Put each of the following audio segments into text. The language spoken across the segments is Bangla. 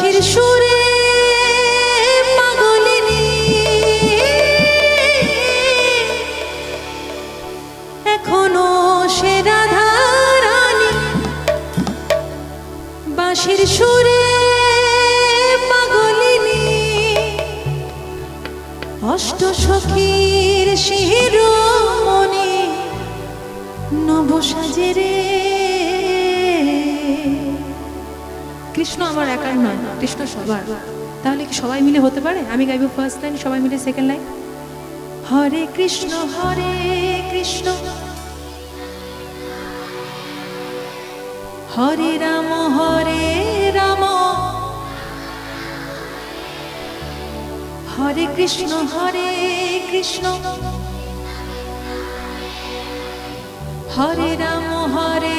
বাঁশির সুরে পাগলিনী এখনও সে রাধা রানী বাঁশির সুরে পাগলিনী অষ্ট সখীর শিরোমণি নবসাজে কৃষ্ণ আমার একার নয়, কৃষ্ণ সবার। তাহলে কি সবাই মিলে হতে পারে? আমি গাইব ফার্স্ট লাইন সবাই মিলে সেকেন্ড লাইন হরে কৃষ্ণ হরে কৃষ্ণ। হরে রাম হরে রাম। হরে কৃষ্ণ হরে কৃষ্ণ। হরে রাম, হরে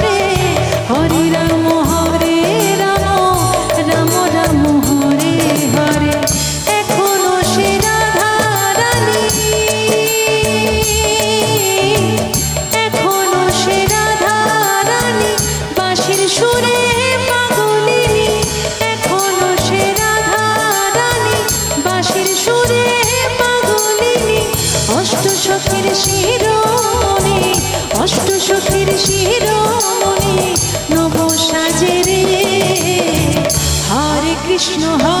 সখীর শিরোমণি নব সাজে রে। হরে কৃষ্ণ হরে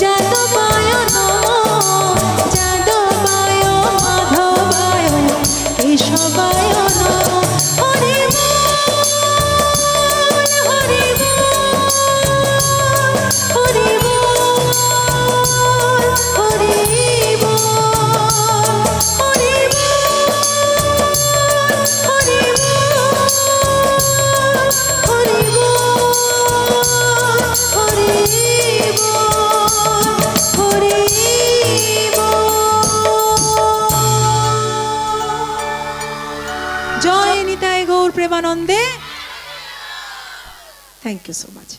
যারা ప్రేమానందే థ్యాంక్ యూ సో మచ్